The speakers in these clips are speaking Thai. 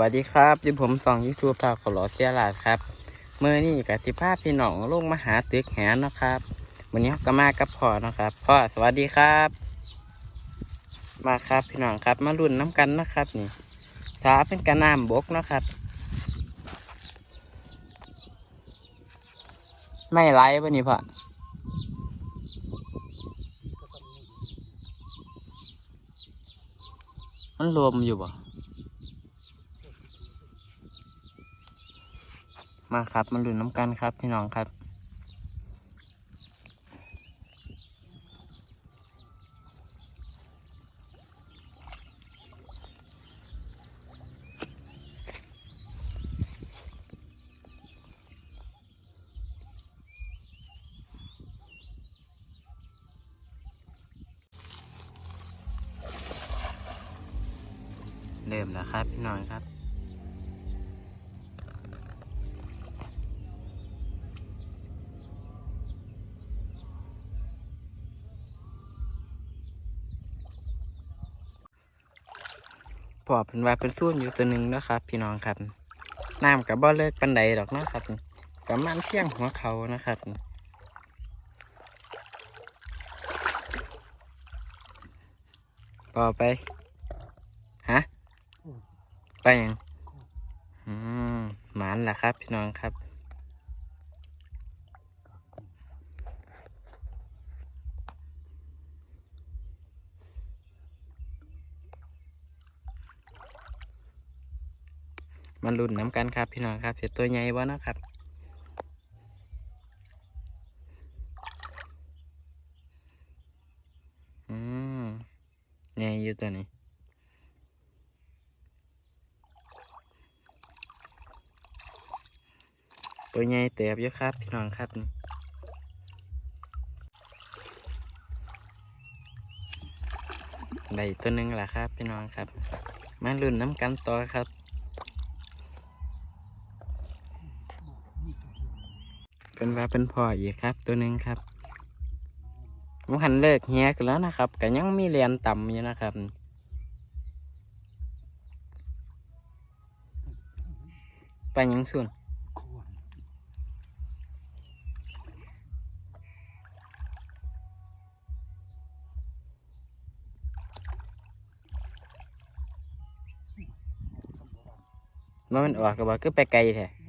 วัสดีครับที่ผมสองยูทูบทาวขอหลอเสียหลาดครับเมื่อนี้กับที่ภาพพี่หนองลงมาหาตึกแหนนะครับวันนี้เราก็มากับพ่อนะครับพ่อสวัสดีครับ มาครับพี่น้องครับ มารุ่นน้ำกันนะครับ นี่ สาเป็นกระน้ำบกนะครับไม่ไล่ปะนี่พ่อมันรวมอยู่บ่ มาครับมาลุ้นน้ำกันครับพี่น้องครับ พอเป็นว่าเป็นส่วนอยู่ตัวหนึ่งนะครับ พี่น้องครับน้ำกับบ่อเลิกปันใดดอกนะครับประมาณเที่ยงหัวเขานะครับต่อไปฮะไปยังอืมหมานแหละครับ พี่น้องครับ มันรุ่นน้ำกันครับพี่น้องครับเสียตัวใหญ่บ่เนะครับอืมใหญ่อยู่ตัวนี้ตัวใหญ่เตียบอยู่ครับพี่น้องครับนี่ได้ตัวหนึ่งแหละครับพี่น้องครับ มารุ่นน้ำกันต่อครับ เป็นว่าเป็นพ่ออีกครับ ตัวหนึ่งครับผมหันเลิกเฮียกแล้วนะครับแต่ยังมีเรียนต่ำอยู่นะครับ ไปยังส่วนว่ามันออกกับว่าก็ไปไกลแท้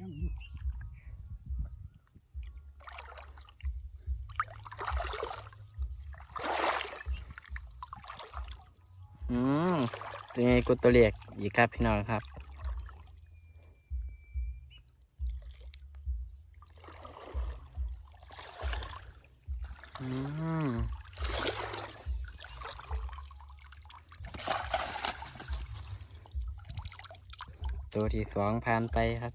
อืมตัวใหญ่กว่าตัวเล็กอีกครับพี่น้องครับอืมตัวที่สองผ่านไปครับ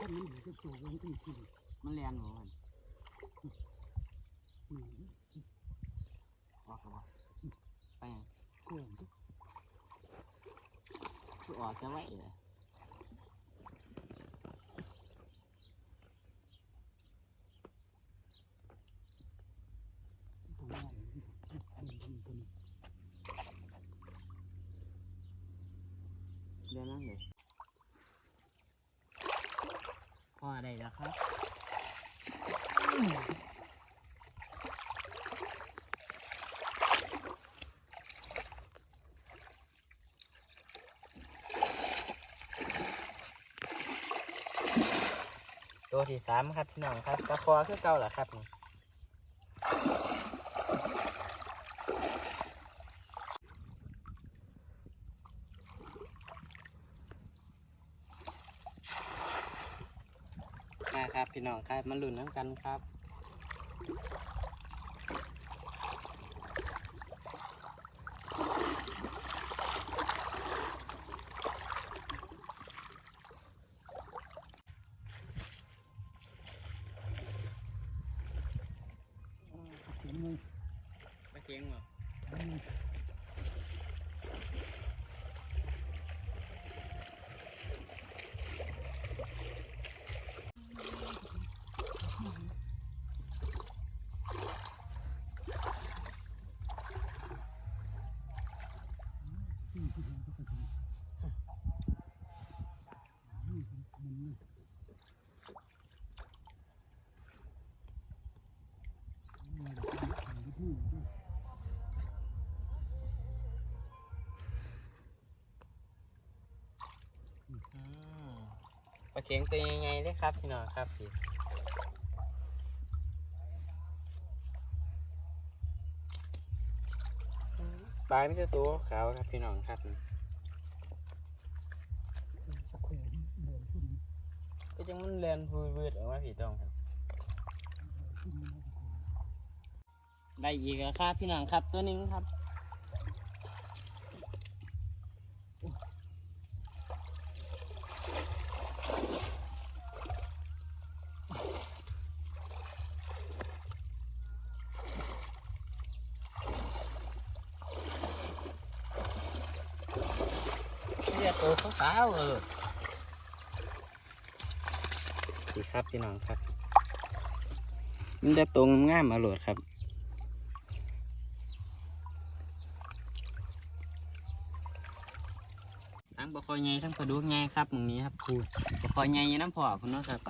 ถ้า มันอยู่ตัวมันต้องกินมันเรียนหมมันมันออกกับว่าไปยังโกงทุกคือออกจะไหวเลย ตัวนั้นอันนี้ตัวนี้ตัวนี้ เรียนนั่งเลยพ่อ ได้แล้วครับตัวที่สามครับพี่น้องครับกระคอคือเก่าเหรอครับนี่นะครับ พี่น้องครับมาลุ้นน้ำกันครับ มันไง ปลาเค็งเหรอ มันไง อืม ปลาเค็งตัวใหญ่ๆเลยครับพี่น้องครับพี่ปลาไม่ใช่ตัวขาวครับพี่น้องครับสแควร์เดินขึ้นก็จังมันเลียนพูดวืดออกมาพี่ต้องครับขึ้นมาได้อีกแล้วครับพี่น้องครับตัวหนึงครับเรียกตัวขาวๆเออดีครับ พี่น้องครับ มันจะตรงง่ายมาโหลดครับทั้งบะคอยไงทั้งปลาดุกใหญ่ครับตรงนี้ครับครูบะคอยไงยน้ำพอคุณนาะครับ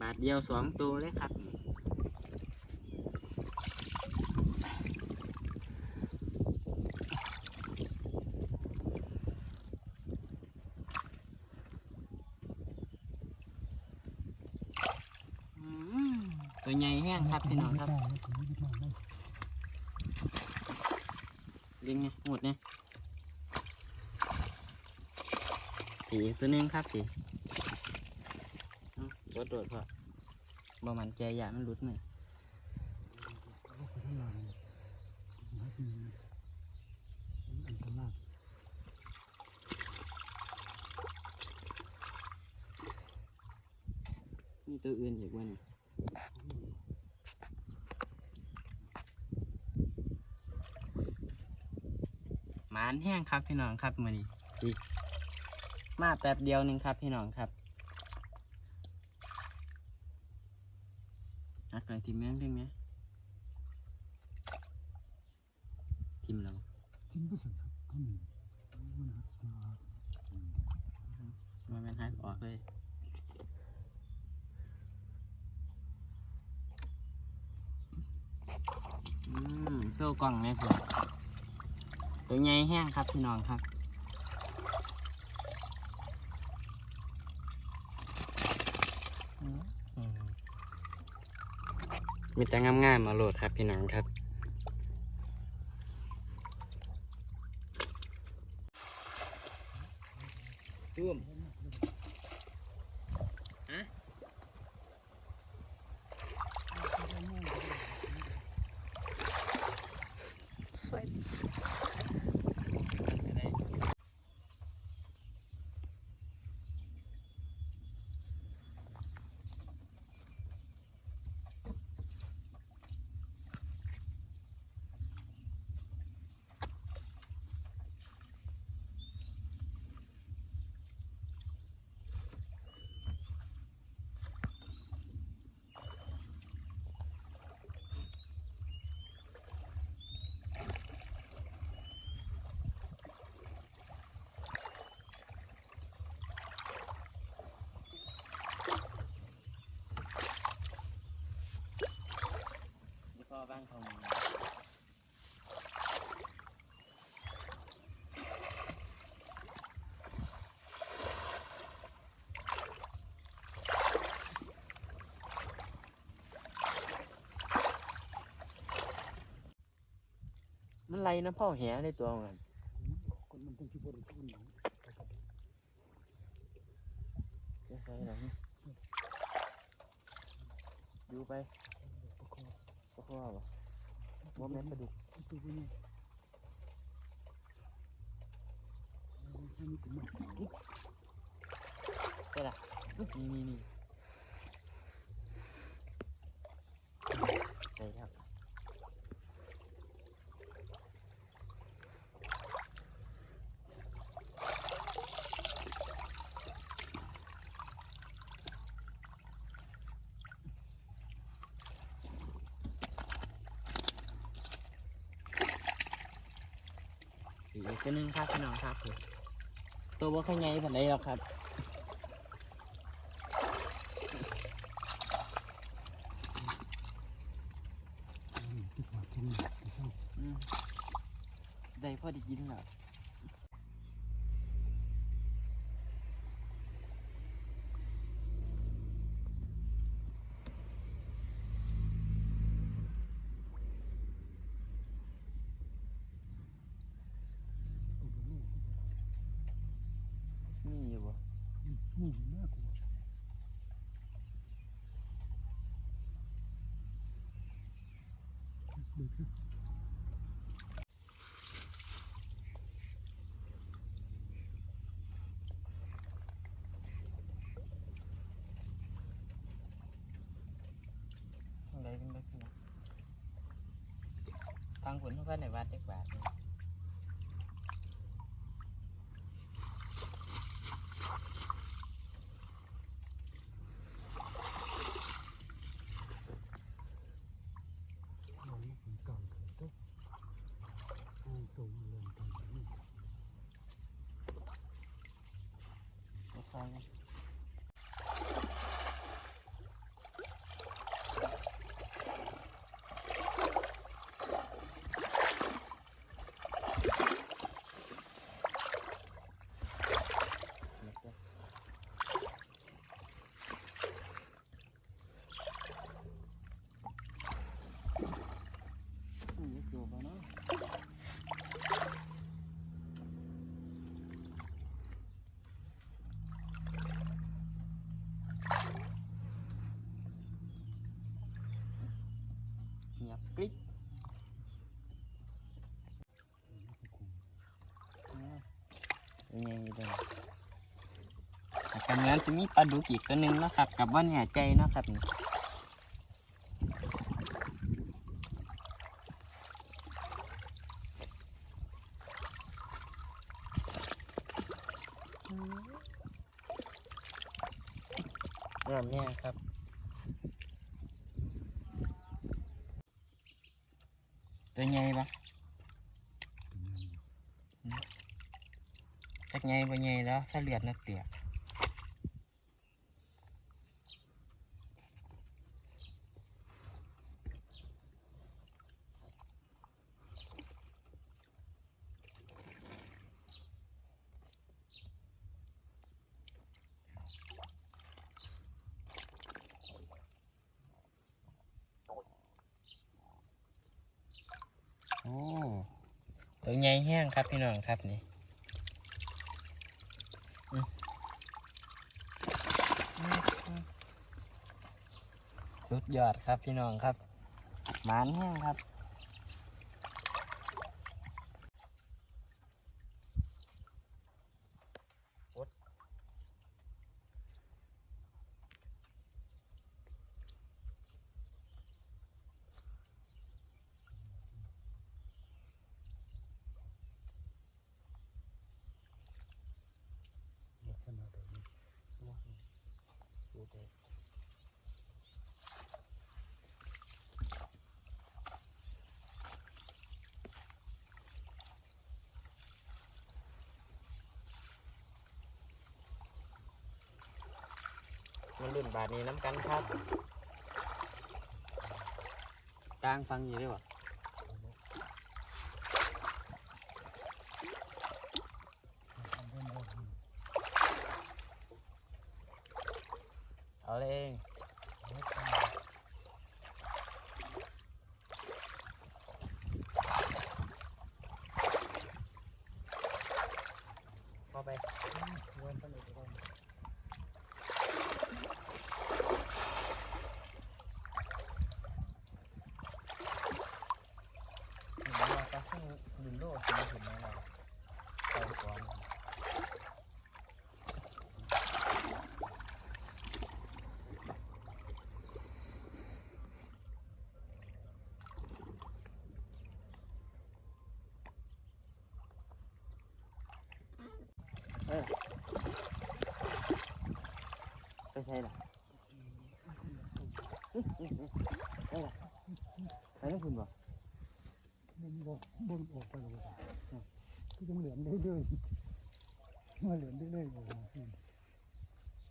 บาทเดียวสองตัวเลยครับอืมตัวใหญ่แห้ง ครับพี่น้องครับลิงไงหมดเนี่ยสีตัวนึงครับสีโดดโดดพอบ่มันใจอยามันรุดเนี่ยมีตัวอื่นอีกวัน หมานแห้งครับพี่น้องครับมือนี้อีกมาแป๊บเดียวหนึงครับพี่น้องครับนักอะไรทีมแม่งเรื่องนี้ทีมเราทิ้งก็สั่งครับข้างหนึ่งมันหักตามันเป็นฮักออกเลยอืมโซ่กล่องไหมครับ ตัวใหญ่แห้งครับพี่น้องครับมีแต่งามๆมาโหลดครับพี่น้องครับ บ้านของมันไรนะพ่อแหในตัวมันต้องที่บริสุทธิ์หนึ่ง จะใช่หรอดูไป ประคอง ก็พ่อวะว่า แม่ปลาดุกตัวนี้ให้มีกลุ่มใช่ละนี่นี่นี่ อีก ตัวนึงครับพี่น้องครับผมตัวบ่ค่อยใหญ่านใดหรอกครับอืมที่ขวาดที่นี่ที่เศร้าอืมได้พอได้กินแล้วเบลอ มีอยู่บ่ นี่น่ากลัว เด็กนะทางใดเป็นแบบนี้ทางผลเท่ากันในวัดจักบาทนี่ เราไม่เป็นกลางกันตุ๊กเอาตัวมาเล่นกันนี่ บ่ค่อยนะอืมอยู่บ่เนาะ เงียบกริบ นี่คือคุม เป็นไงอยู่เด้อกันงั้นจะมีปลาดุกอีกตัวหนึ่งเนาะครับ กับว่าเนี่ยใจเนาะครับนี่เริ่มเนี่ยครับตัวใหญ่ปะ เป็นยังไง จัก ใหญ่บ่ใหญ่แล้วถ้าเลือดนักเตียโอ้ตัวใหญ่แห้งครับพี่น้องครับนี่อืมสุด ยอดครับพี่น้องครับหมานแห้งครับ ลักษณะแบบนี้ มัน รุ่นบาทนี้น้ำกันครับกลางฟังอยู่ด้วยวะเอาเลยเองเข้าไป วันตั้งแต่ตอน เห็นว่าตาซึ่ง ดินโลดถึงถึงแล้วเราไปก่อนเออไปใช่หรอเออไปแล้วคุณบอ กมันบอกบ่นออกไปเลยยังเหลือมเรื่อยๆมาเหลือมเรื่อยๆเลยคือ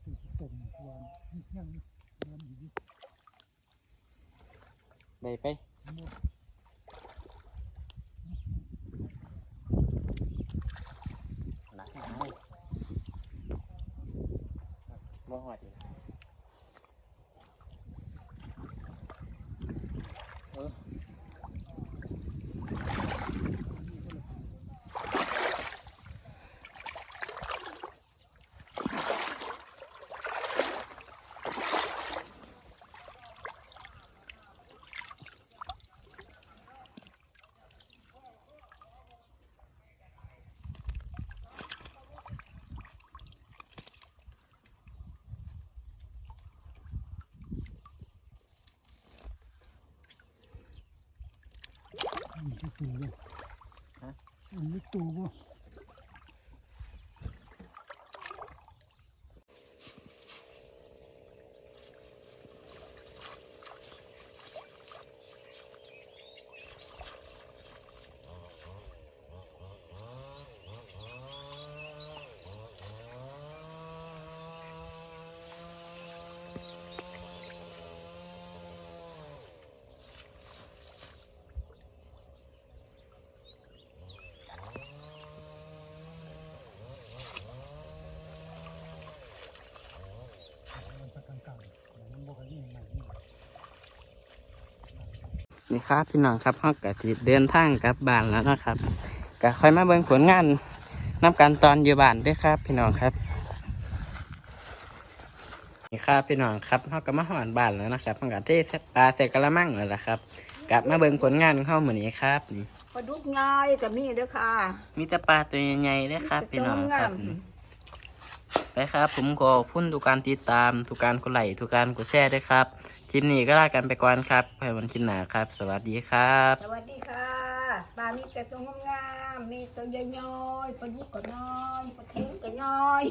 คือตรงวันยังเหลือมอยู่ได้ไปหนักหนาเลยบ่หอดอีก นนี้ตูเลยฮะอันนี้ตูบ่ มันประกันเก่ามันบอกกันนี่ใหม่นี่ นี่ครับพี่น้องครับเฮากะสิเดินทางกลับบ้านแล้วนะครับก็ค่อยมาเบิ่งผลงานนำการตอนอยู่บ้านเด้วยครับ พี่น้องครับนี่ครับพี่น้องครับเฮาก็มาหอนบ้านแล้วนะครับมันก็เทใส่ปลาใส่กระมังแล้วล่ะครับ กลับมาเบิ่งผลงานของเฮามื้อนี้ครับ นี่ปลาดุกง่ายกับมีเด้อค่ะ มีแต่ปลาตัวใหญ่ๆเด้อครับ พี่น้องครับไปครับ ผมก็ขอบคุณทุกการติดตามทุกการกดไลค์ทุกการกดแชร์ด้วยครับ คลิปนี้ก็ลากันไปก่อนครับไปวันคลิปหน้าครับ สวัสดีครับ สวัสดีค่ะปลามีแต่ตัวงามมีตัวย่อยๆปลาดุกก็น้อยปลาเค็งก็น้อย